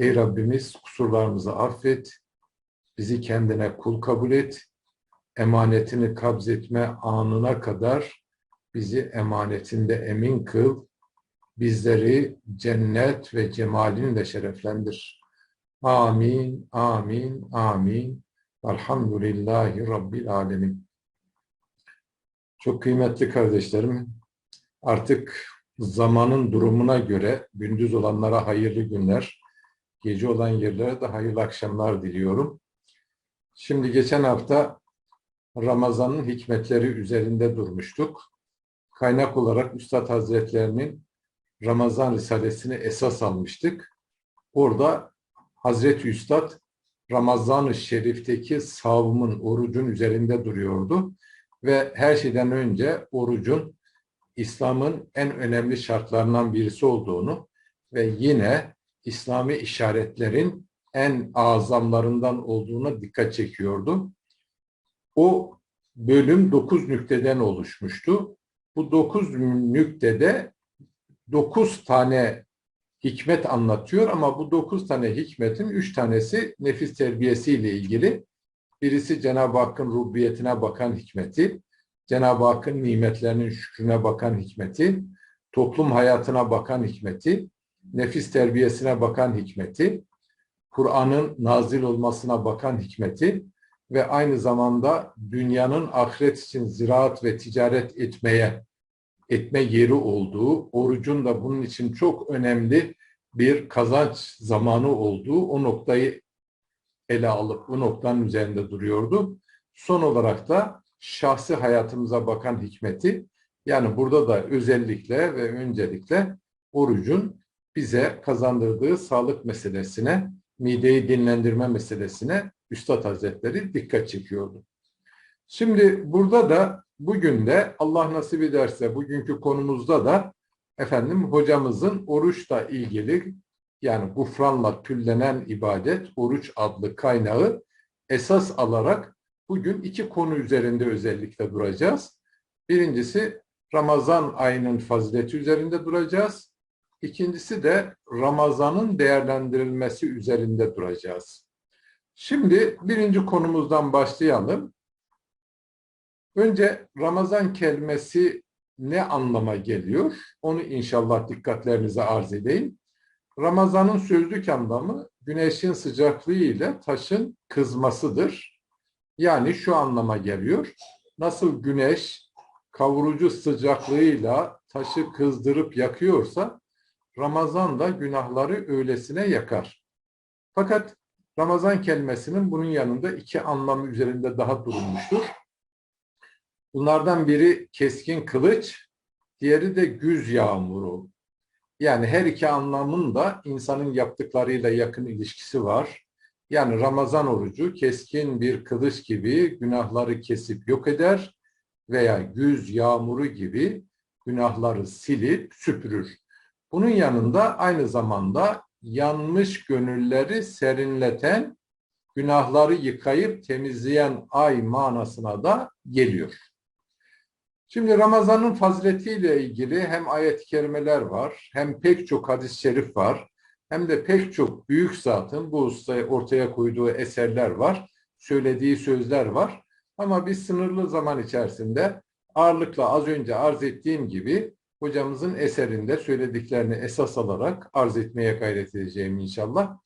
Ey Rabbimiz kusurlarımızı affet, bizi kendine kul kabul et, emanetini kabzetme anına kadar bizi emanetinde emin kıl, bizleri cennet ve cemalinle şereflendir. Amin, amin, amin. Elhamdülillahi Rabbil Alemin. Çok kıymetli kardeşlerim, artık zamanın durumuna göre gündüz olanlara hayırlı günler, gece olan yerlere de hayırlı akşamlar diliyorum. Şimdi geçen hafta Ramazan'ın hikmetleri üzerinde durmuştuk. Kaynak olarak Üstad Hazretlerinin Ramazan Risalesini esas almıştık. Orada Hazreti Üstad Ramazan-ı Şerif'teki savımın, orucun üzerinde duruyordu. Ve her şeyden önce orucun İslam'ın en önemli şartlarından birisi olduğunu ve yine İslami işaretlerin en azamlarından olduğuna dikkat çekiyordu. O bölüm dokuz nükteden oluşmuştu. Bu dokuz nüktede dokuz tane hikmet anlatıyor ama bu dokuz tane hikmetin üç tanesi nefis terbiyesiyle ilgili. Birisi Cenab-ı Hakk'ın rububiyetine bakan hikmeti, Cenab-ı Hakk'ın nimetlerinin şükrüne bakan hikmeti, toplum hayatına bakan hikmeti, nefis terbiyesine bakan hikmeti, Kur'an'ın nazil olmasına bakan hikmeti ve aynı zamanda dünyanın ahiret için ziraat ve ticaret etmeye etme yeri olduğu, orucun da bunun için çok önemli bir kazanç zamanı olduğu o noktayı ele alıp bu noktanın üzerinde duruyordu. Son olarak da şahsi hayatımıza bakan hikmeti, yani burada da özellikle ve öncelikle orucun bize kazandırdığı sağlık meselesine, mideyi dinlendirme meselesine Üstad Hazretleri dikkat çekiyordu. Şimdi burada da bugün de Allah nasip ederse bugünkü konumuzda da efendim hocamızın oruçla ilgili yani gufranla tüllenen ibadet, oruç adlı kaynağı esas alarak bugün iki konu üzerinde özellikle duracağız. Birincisi Ramazan ayının fazileti üzerinde duracağız. İkincisi de Ramazan'ın değerlendirilmesi üzerinde duracağız. Şimdi birinci konumuzdan başlayalım. Önce Ramazan kelimesi ne anlama geliyor? Onu inşallah dikkatlerinize arz edeyim. Ramazan'ın sözlük anlamı güneşin sıcaklığı ile taşın kızmasıdır. Yani şu anlama geliyor. Nasıl güneş kavurucu sıcaklığıyla taşı kızdırıp yakıyorsa Ramazan da günahları öylesine yakar. Fakat Ramazan kelimesinin bunun yanında iki anlamı üzerinde daha durulmuştur. Bunlardan biri keskin kılıç, diğeri de güz yağmuru. Yani her iki anlamın da insanın yaptıklarıyla yakın ilişkisi var. Yani Ramazan orucu keskin bir kılıç gibi günahları kesip yok eder veya güz yağmuru gibi günahları silip süpürür. Bunun yanında aynı zamanda yanmış gönülleri serinleten, günahları yıkayıp temizleyen ay manasına da geliyor. Şimdi Ramazan'ın faziletiyle ilgili hem ayet-i kerimeler var, hem pek çok hadis-i şerif var, hem de pek çok büyük zatın bu ortaya koyduğu eserler var, söylediği sözler var. Ama biz sınırlı zaman içerisinde ağırlıkla az önce arz ettiğim gibi hocamızın eserinde söylediklerini esas alarak arz etmeye gayret edeceğim inşallah.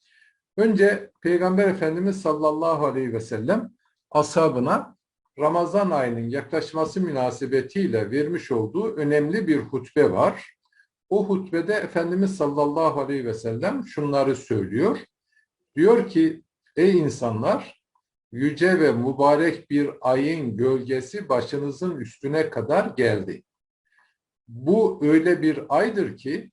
Önce Peygamber Efendimiz sallallahu aleyhi ve sellem ashabına Ramazan ayının yaklaşması münasebetiyle vermiş olduğu önemli bir hutbe var. O hutbede Efendimiz sallallahu aleyhi ve sellem şunları söylüyor. Diyor ki ey insanlar yüce ve mübarek bir ayın gölgesi başınızın üstüne kadar geldi. Bu öyle bir aydır ki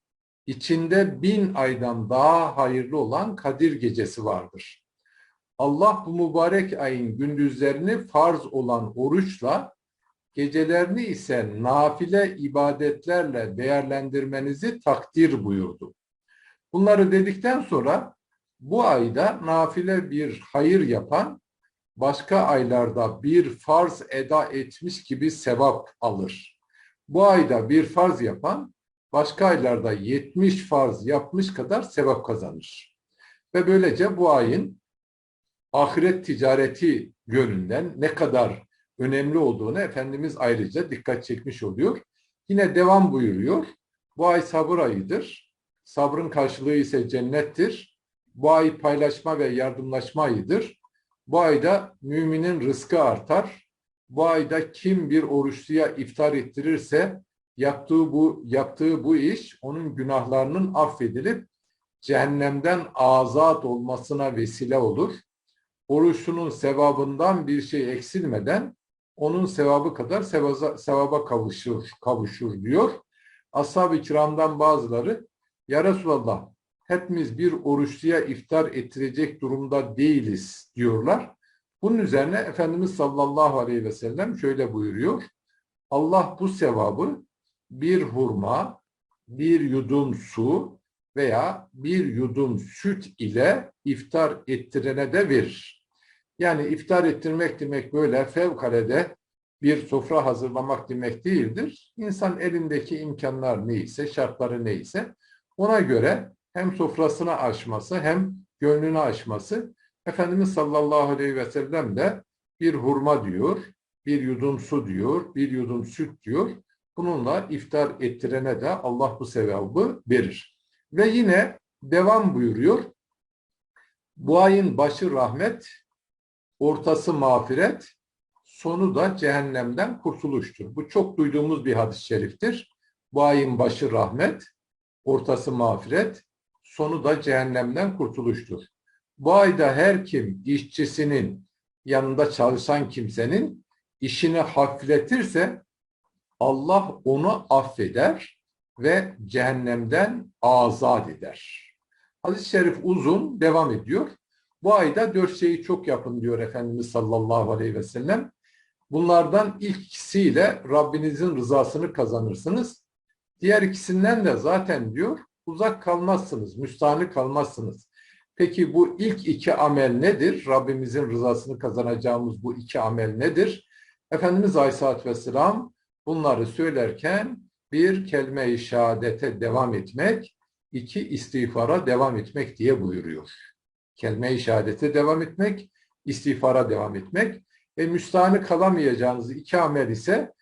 içinde bin aydan daha hayırlı olan Kadir gecesi vardır. Allah bu mübarek ayın gündüzlerini farz olan oruçla, gecelerini ise nafile ibadetlerle değerlendirmenizi takdir buyurdu. Bunları dedikten sonra bu ayda nafile bir hayır yapan, başka aylarda bir farz eda etmiş gibi sevap alır. Bu ayda bir farz yapan, başka aylarda 70 farz yapmış kadar sevap kazanır. Ve böylece bu ayın ahiret ticareti yönünden ne kadar önemli olduğunu Efendimiz ayrıca dikkat çekmiş oluyor. Yine devam buyuruyor. Bu ay sabır ayıdır. Sabrın karşılığı ise cennettir. Bu ay paylaşma ve yardımlaşma ayıdır. Bu ayda müminin rızkı artar. Bu ayda kim bir oruçluya iftar ettirirse yaptığı bu yaptığı bu iş onun günahlarının affedilip cehennemden azat olmasına vesile olur. Oruçlunun sevabından bir şey eksilmeden onun sevabı kadar sevaba, sevaba kavuşur, kavuşur diyor. Ashab-ı kiramdan bazıları ya Resulallah hepimiz bir oruçluya iftar ettirecek durumda değiliz diyorlar. Bunun üzerine Efendimiz sallallahu aleyhi ve sellem şöyle buyuruyor. Allah bu sevabı bir hurma, bir yudum su veya bir yudum süt ile iftar ettirene de verir. Yani iftar ettirmek demek böyle fevkalade bir sofra hazırlamak demek değildir. İnsan elindeki imkanlar neyse, şartları neyse ona göre hem sofrasını açması hem gönlünü açması Efendimiz sallallahu aleyhi ve sellem de bir hurma diyor, bir yudum su diyor, bir yudum süt diyor. Bununla iftar ettirene de Allah bu sevabı verir. Ve yine devam buyuruyor. Bu ayın başı rahmet, ortası mağfiret, sonu da cehennemden kurtuluştur. Bu çok duyduğumuz bir hadis-i şeriftir. Bu ayın başı rahmet, ortası mağfiret, sonu da cehennemden kurtuluştur. Bu ayda her kim işçisinin yanında çalışan kimsenin işini hafifletirse Allah onu affeder ve cehennemden azat eder. Hadis-i şerif uzun devam ediyor. Bu ayda dört şeyi çok yapın diyor Efendimiz sallallahu aleyhi ve sellem. Bunlardan ilk ikisiyle Rabbinizin rızasını kazanırsınız. Diğer ikisinden de zaten diyor uzak kalmazsınız, müstahni kalmazsınız. Peki bu ilk iki amel nedir? Rabbimizin rızasını kazanacağımız bu iki amel nedir? Efendimiz Aleyhisselatü Vesselam bunları söylerken bir kelime-i şehadete devam etmek, iki istiğfara devam etmek diye buyuruyor. Kelime-i şehadete devam etmek, istiğfara devam etmek. E müstahane kalamayacağınız iki amel ise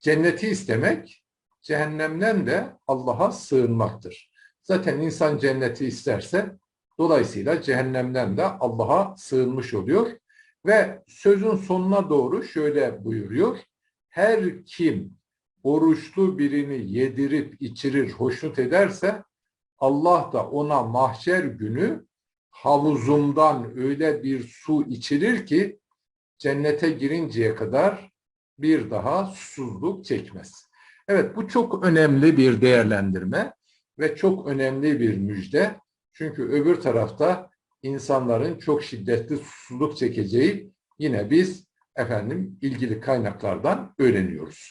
cenneti istemek, cehennemden de Allah'a sığınmaktır. Zaten insan cenneti isterse dolayısıyla cehennemden de Allah'a sığınmış oluyor. Ve sözün sonuna doğru şöyle buyuruyor. Her kim oruçlu birini yedirip içirir, hoşnut ederse Allah da ona mahşer günü havuzumdan öyle bir su içirir ki cennete girinceye kadar bir daha susuzluk çekmez. Evet bu çok önemli bir değerlendirme ve çok önemli bir müjde. Çünkü öbür tarafta insanların çok şiddetli susuzluk çekeceği yine biz efendim ilgili kaynaklardan öğreniyoruz.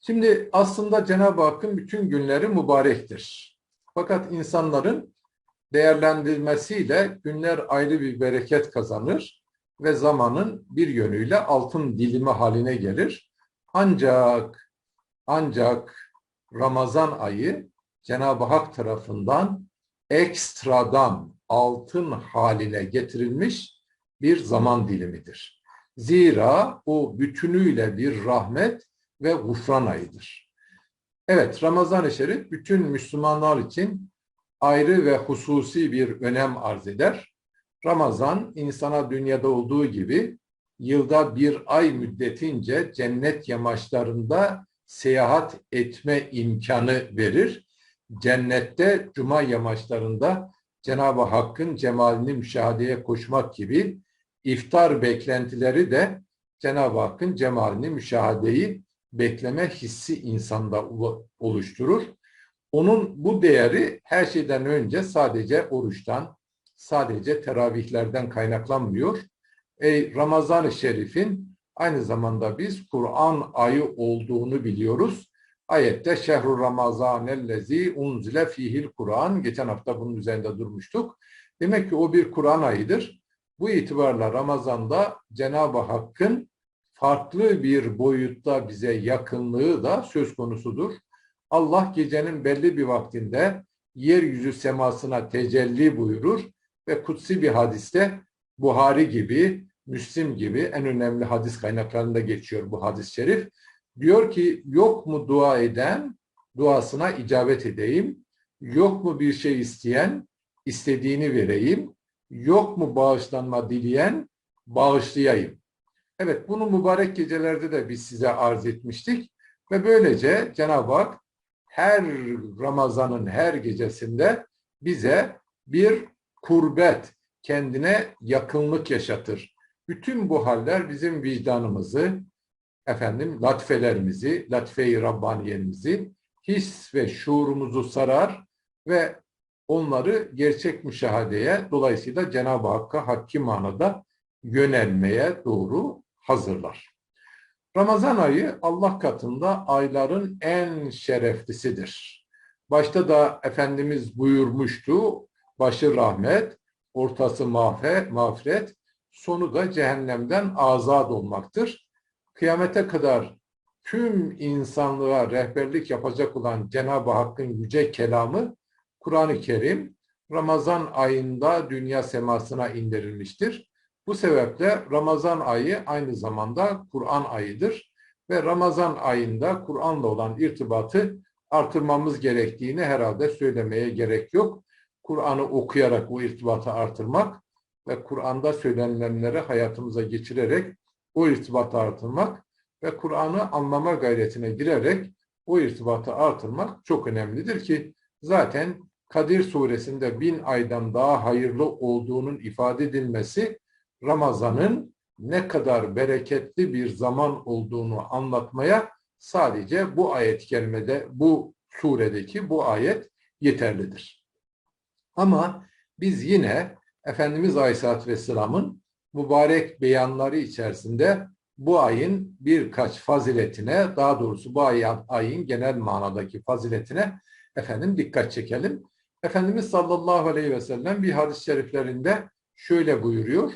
Şimdi aslında Cenab-ı Hakk'ın bütün günleri mübarektir. Fakat insanların değerlendirmesiyle günler ayrı bir bereket kazanır ve zamanın bir yönüyle altın dilimi haline gelir. Ancak ancak Ramazan ayı Cenab-ı Hak tarafından ekstradan altın haline getirilmiş bir zaman dilimidir. Zira o bütünüyle bir rahmet ve gufran ayıdır. Evet, Ramazan-ı Şerif bütün Müslümanlar için ayrı ve hususi bir önem arz eder. Ramazan insana dünyada olduğu gibi yılda bir ay müddetince cennet yamaçlarında seyahat etme imkanı verir. Cennette cuma yamaçlarında Cenab-ı Hakk'ın cemalini müşahedeye koşmak gibi iftar beklentileri de Cenab-ı Hakk'ın cemalini müşahedeyi bekleme hissi insanda oluşturur. Onun bu değeri her şeyden önce sadece oruçtan, sadece teravihlerden kaynaklanmıyor. Ey Ramazan-ı Şerif'in aynı zamanda biz Kur'an ayı olduğunu biliyoruz. Ayette şehru ramazanellezi unzile fihil Kur'an. Geçen hafta bunun üzerinde durmuştuk. Demek ki o bir Kur'an ayıdır. Bu itibarla Ramazan'da Cenab-ı Hakk'ın farklı bir boyutta bize yakınlığı da söz konusudur. Allah gecenin belli bir vaktinde yeryüzü semasına tecelli buyurur ve kutsi bir hadiste Buhari gibi, Müslim gibi en önemli hadis kaynaklarında geçiyor bu hadis-i şerif. Diyor ki yok mu dua eden duasına icabet edeyim, yok mu bir şey isteyen istediğini vereyim, yok mu bağışlanma dileyen bağışlayayım. Evet bunu mübarek gecelerde de biz size arz etmiştik ve böylece Cenab-ı Hak her Ramazan'ın her gecesinde bize bir kurbet, kendine yakınlık yaşatır. Bütün bu haller bizim vicdanımızı, efendim latifelerimizi, latife-i Rabbaniyemizi, his ve şuurumuzu sarar ve onları gerçek müşahadeye, dolayısıyla Cenab-ı Hakk'a hakki manada yönelmeye doğru hazırlar. Ramazan ayı Allah katında ayların en şereflisidir. Başta da Efendimiz buyurmuştu, başı rahmet, ortası mağfiret, sonu da cehennemden azat olmaktır. Kıyamete kadar tüm insanlığa rehberlik yapacak olan Cenab-ı Hakk'ın yüce kelamı Kur'an-ı Kerim Ramazan ayında dünya semasına indirilmiştir. Bu sebeple Ramazan ayı aynı zamanda Kur'an ayıdır ve Ramazan ayında Kur'an'la olan irtibatı artırmamız gerektiğini herhalde söylemeye gerek yok. Kur'an'ı okuyarak bu irtibatı artırmak ve Kur'an'da söylenilenleri hayatımıza geçirerek o irtibatı artırmak ve Kur'an'ı anlama gayretine girerek o irtibatı artırmak çok önemlidir ki zaten Kadir suresinde bin aydan daha hayırlı olduğunun ifade edilmesi Ramazan'ın ne kadar bereketli bir zaman olduğunu anlatmaya sadece bu ayet kelimede, bu suredeki bu ayet yeterlidir. Ama biz yine Efendimiz Aleyhisselatü Vesselam'ın mübarek beyanları içerisinde bu ayın birkaç faziletine, daha doğrusu bu ayın, ayın genel manadaki faziletine efendim dikkat çekelim. Efendimiz sallallahu aleyhi ve sellem bir hadis-i şeriflerinde şöyle buyuruyor.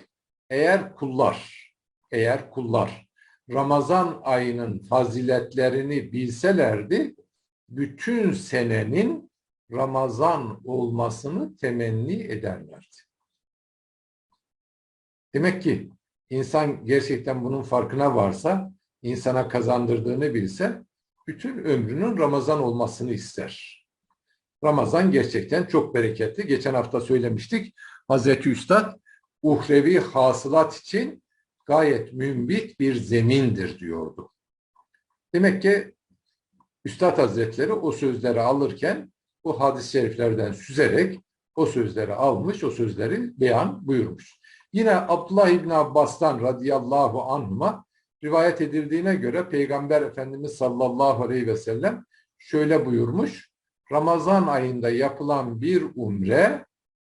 Eğer kullar, eğer kullar Ramazan ayının faziletlerini bilselerdi, bütün senenin Ramazan olmasını temenni ederlerdi. Demek ki insan gerçekten bunun farkına varsa, insana kazandırdığını bilse, bütün ömrünün Ramazan olmasını ister. Ramazan gerçekten çok bereketli. Geçen hafta söylemiştik. Hazreti Üstad uhrevi hasılat için gayet mümbit bir zemindir diyordu. Demek ki Üstad Hazretleri o sözleri alırken bu hadis-i şeriflerden süzerek o sözleri almış, o sözleri beyan buyurmuş. Yine Abdullah İbni Abbas'tan radıyallahu anhuma rivayet edildiğine göre Peygamber Efendimiz sallallahu aleyhi ve sellem şöyle buyurmuş. Ramazan ayında yapılan bir umre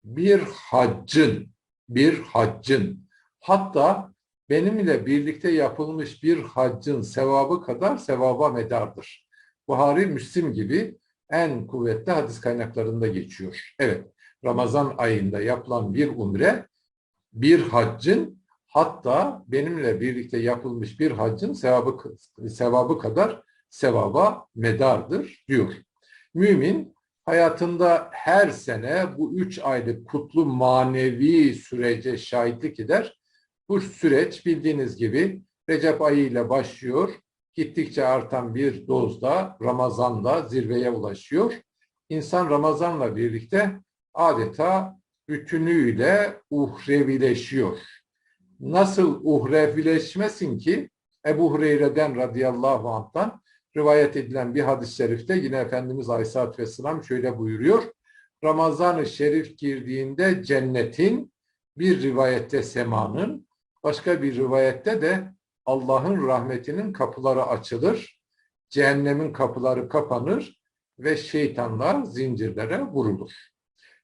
bir haccın, bir haccın hatta benimle birlikte yapılmış bir haccın sevabı kadar sevaba medardır. Buhari, Müslim gibi en kuvvetli hadis kaynaklarında geçiyor. Evet, Ramazan ayında yapılan bir umre bir haccın hatta benimle birlikte yapılmış bir haccın sevabı, sevabı kadar sevaba medardır diyor. Mümin hayatında her sene bu üç aylık kutlu manevi sürece şahitlik eder. Bu süreç bildiğiniz gibi Recep ayı ile başlıyor. Gittikçe artan bir dozda Ramazan'da zirveye ulaşıyor. İnsan Ramazan'la birlikte adeta bütünüyle uhrevileşiyor. Nasıl uhrevileşmesin ki Ebu Hureyre'den radıyallahu anh'tan rivayet edilen bir hadis-i şerifte yine Efendimiz Aleyhisselatü Vesselam şöyle buyuruyor. Ramazan-ı Şerif girdiğinde cennetin, bir rivayette semanın, başka bir rivayette de Allah'ın rahmetinin kapıları açılır, cehennemin kapıları kapanır ve şeytanlar zincirlere vurulur.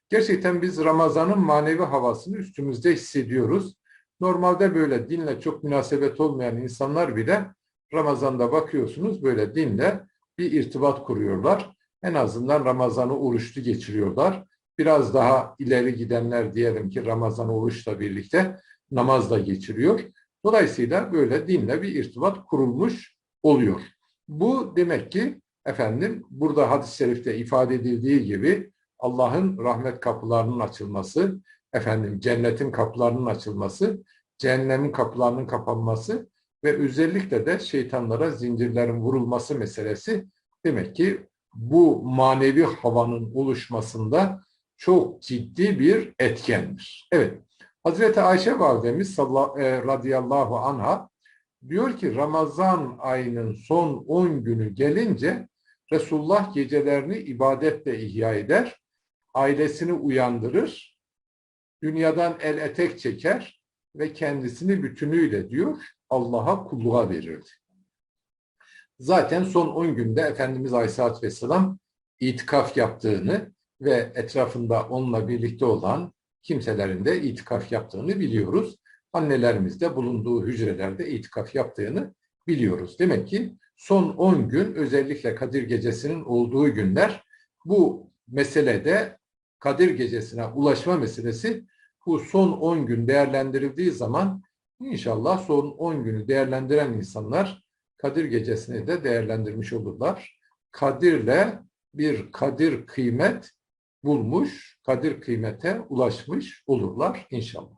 Gerçekten biz Ramazan'ın manevi havasını üstümüzde hissediyoruz. Normalde böyle dinle çok münasebet olmayan insanlar bile Ramazan'da bakıyorsunuz böyle dinle bir irtibat kuruyorlar. En azından Ramazan'ı oruçlu geçiriyorlar. Biraz daha ileri gidenler diyelim ki Ramazan oruçla birlikte namazla geçiriyor. Dolayısıyla böyle dinle bir irtibat kurulmuş oluyor. Bu demek ki efendim burada hadis-i şerifte ifade edildiği gibi Allah'ın rahmet kapılarının açılması, efendim cennetin kapılarının açılması, cehennemin kapılarının kapanması ve özellikle de şeytanlara zincirlerin vurulması meselesi demek ki bu manevi havanın oluşmasında çok ciddi bir etkendir. Evet, Hazreti Ayşe validemiz e, radıyallahu anha diyor ki Ramazan ayının son 10 günü gelince Resulullah gecelerini ibadetle ihya eder, ailesini uyandırır, dünyadan el etek çeker ve kendisini bütünüyle diyor Allah'a kulluğa verirdi. Zaten son 10 günde Efendimiz Aleyhisselatü Vesselam itikaf yaptığını ve etrafında onunla birlikte olan kimselerin de itikaf yaptığını biliyoruz. Annelerimiz de bulunduğu hücrelerde itikaf yaptığını biliyoruz. Demek ki son 10 gün özellikle Kadir Gecesi'nin olduğu günler bu meselede Kadir Gecesi'ne ulaşma meselesi bu son 10 gün değerlendirildiği zaman inşallah son 10 günü değerlendiren insanlar Kadir Gecesi'ni de değerlendirmiş olurlar. Kadir'le bir kadir kıymet bulmuş, kadir kıymete ulaşmış olurlar inşallah.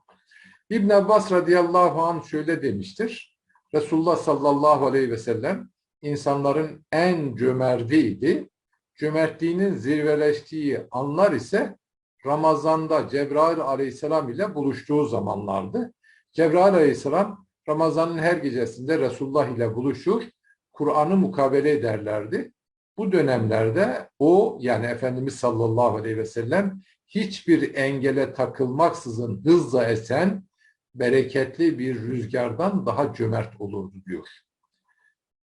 İbn Abbas radıyallahu anh şöyle demiştir. Resulullah sallallahu aleyhi ve sellem insanların en cömertiydi. Cömertliğinin zirveleştiği anlar ise Ramazan'da Cebrail aleyhisselam ile buluştuğu zamanlardı. Cebrail aleyhisselam Ramazan'ın her gecesinde Resulullah ile buluşur, Kur'an'ı mukabele ederlerdi. Bu dönemlerde o yani Efendimiz sallallahu aleyhi ve sellem hiçbir engele takılmaksızın hızla esen bereketli bir rüzgardan daha cömert olurdu diyor.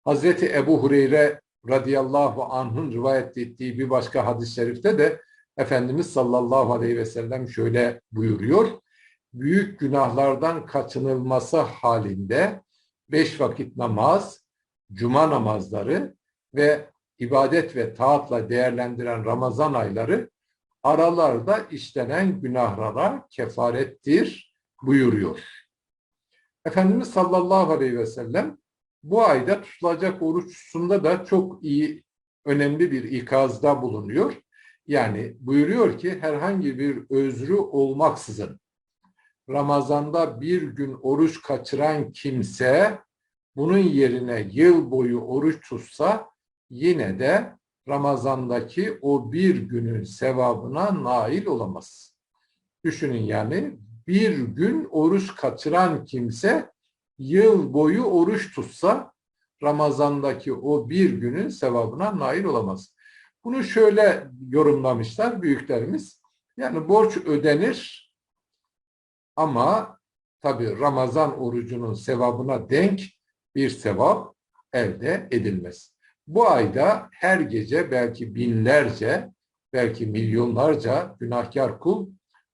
Hazreti Ebu Hureyre radıyallahu anh'ın rivayet ettiği bir başka hadis-i şerifte de Efendimiz sallallahu aleyhi ve sellem şöyle buyuruyor. Büyük günahlardan kaçınılması halinde beş vakit namaz, cuma namazları ve ibadet ve taatla değerlendiren Ramazan ayları aralarda işlenen günahlara kefarettir buyuruyor. Efendimiz sallallahu aleyhi ve sellem bu ayda tutulacak oruçsunda da çok iyi, önemli bir ikazda bulunuyor. Yani buyuruyor ki herhangi bir özrü olmaksızın Ramazan'da bir gün oruç kaçıran kimse bunun yerine yıl boyu oruç tutsa yine de Ramazan'daki o bir günün sevabına nail olamaz. Düşünün yani bir gün oruç kaçıran kimse yıl boyu oruç tutsa Ramazan'daki o bir günün sevabına nail olamaz. Bunu şöyle yorumlamışlar büyüklerimiz. Yani borç ödenir ama tabi Ramazan orucunun sevabına denk bir sevap elde edilmez. Bu ayda her gece belki binlerce, belki milyonlarca günahkar kul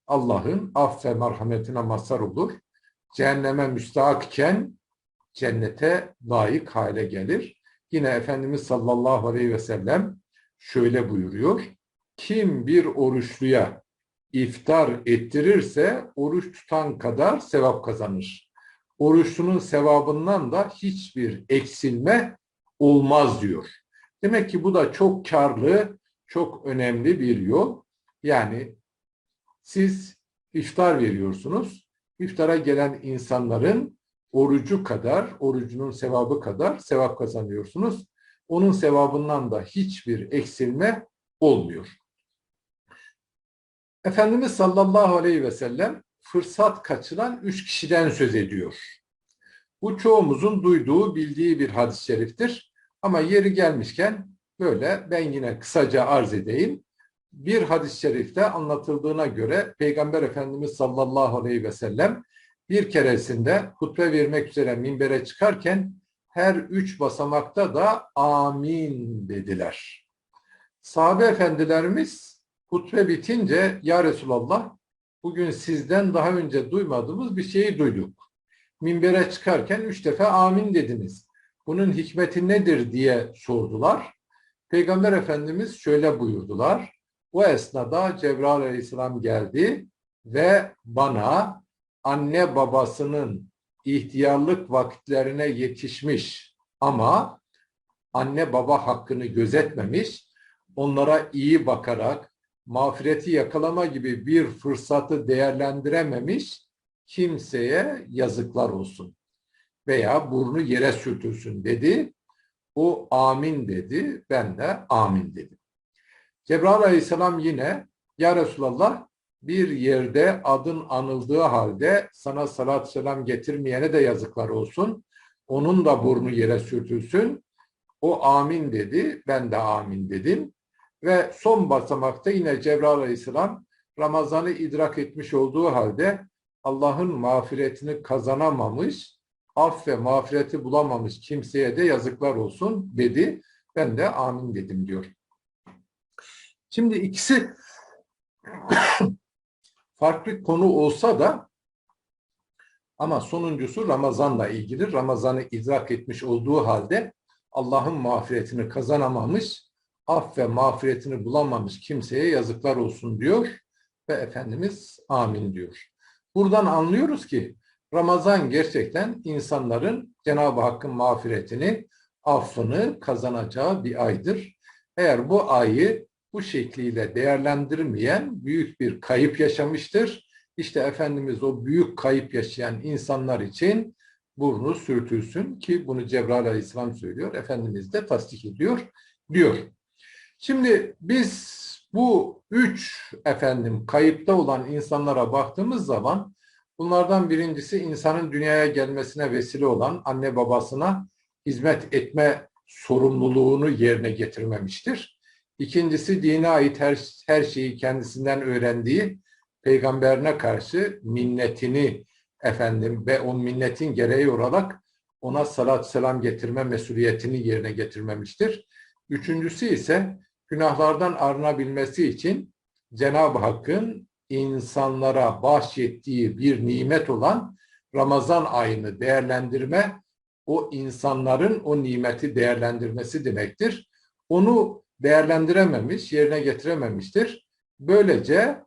Allah'ın aff ve merhametine mazhar olur. Cehenneme müstahakken cennete layık hale gelir. Yine Efendimiz sallallahu aleyhi ve sellem şöyle buyuruyor. Kim bir oruçluya iftar ettirirse oruç tutan kadar sevap kazanır. Oruçlunun sevabından da hiçbir eksilme olmaz diyor. Demek ki bu da çok karlı, çok önemli bir yol. Yani siz iftar veriyorsunuz. İftara gelen insanların orucu kadar, orucunun sevabı kadar sevap kazanıyorsunuz. Onun sevabından da hiçbir eksilme olmuyor. Efendimiz sallallahu aleyhi ve sellem fırsat kaçıran üç kişiden söz ediyor. Bu çoğumuzun duyduğu, bildiği bir hadis-i şeriftir. Ama yeri gelmişken böyle ben yine kısaca arz edeyim. Bir hadis-i şerifte anlatıldığına göre Peygamber Efendimiz sallallahu aleyhi ve sellem bir keresinde hutbe vermek üzere minbere çıkarken her üç basamakta da amin dediler. Sahabe efendilerimiz hutbe bitince ya Resulallah bugün sizden daha önce duymadığımız bir şeyi duyduk. Minbere çıkarken üç defa amin dediniz. Bunun hikmeti nedir diye sordular. Peygamber Efendimiz şöyle buyurdular. O esnada Cebrail Aleyhisselam geldi ve bana anne babasının ihtiyarlık vakitlerine yetişmiş ama anne baba hakkını gözetmemiş, onlara iyi bakarak, mağfireti yakalama gibi bir fırsatı değerlendirememiş kimseye yazıklar olsun. Veya burnu yere sürtülsün dedi. O amin dedi. Ben de amin dedim. Cebrail aleyhisselam yine ya Resulallah bir yerde adın anıldığı halde sana salat selam getirmeyene de yazıklar olsun. Onun da burnu yere sürtülsün. O amin dedi. Ben de amin dedim. Ve son basamakta yine Cebrail aleyhisselam Ramazan'ı idrak etmiş olduğu halde Allah'ın mağfiretini kazanamamış, af ve mağfireti bulamamış kimseye de yazıklar olsun dedi. Ben de amin dedim diyor. Şimdi ikisi farklı konu olsa da ama sonuncusu Ramazan'la ilgili. Ramazan'ı idrak etmiş olduğu halde Allah'ın mağfiretini kazanamamış, af ve mağfiretini bulamamış kimseye yazıklar olsun diyor ve Efendimiz amin diyor. Buradan anlıyoruz ki Ramazan gerçekten insanların Cenab-ı Hakk'ın mağfiretini, affını kazanacağı bir aydır. Eğer bu ayı bu şekliyle değerlendirmeyen büyük bir kayıp yaşamıştır. İşte Efendimiz o büyük kayıp yaşayan insanlar için burnu sürtülsün ki bunu Cebrail Aleyhisselam söylüyor. Efendimiz de tasdik ediyor diyor. Şimdi biz bu üç efendim kayıpta olan insanlara baktığımız zaman bunlardan birincisi insanın dünyaya gelmesine vesile olan anne babasına hizmet etme sorumluluğunu yerine getirmemiştir. İkincisi dine ait her, her şeyi kendisinden öğrendiği peygamberine karşı minnetini efendim ve o minnetin gereği olarak ona salat selam getirme mesuliyetini yerine getirmemiştir. Üçüncüsü ise günahlardan arınabilmesi için Cenab-ı Hakk'ın insanlara bahşettiği bir nimet olan Ramazan ayını değerlendirme, o insanların o nimeti değerlendirmesi demektir. Onu değerlendirememiş, yerine getirememiştir. Böylece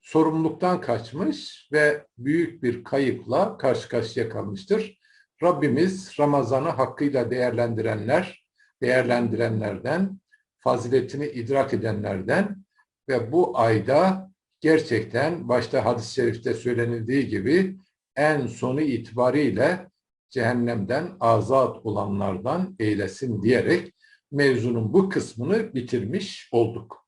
sorumluluktan kaçmış ve büyük bir kayıpla karşı karşıya kalmıştır. Rabbimiz Ramazan'ı hakkıyla değerlendirenler, değerlendirenlerden, faziletini idrak edenlerden ve bu ayda gerçekten başta hadis-i şerifte söylenildiği gibi en sonu itibariyle cehennemden azat olanlardan eylesin diyerek mevzunun bu kısmını bitirmiş olduk.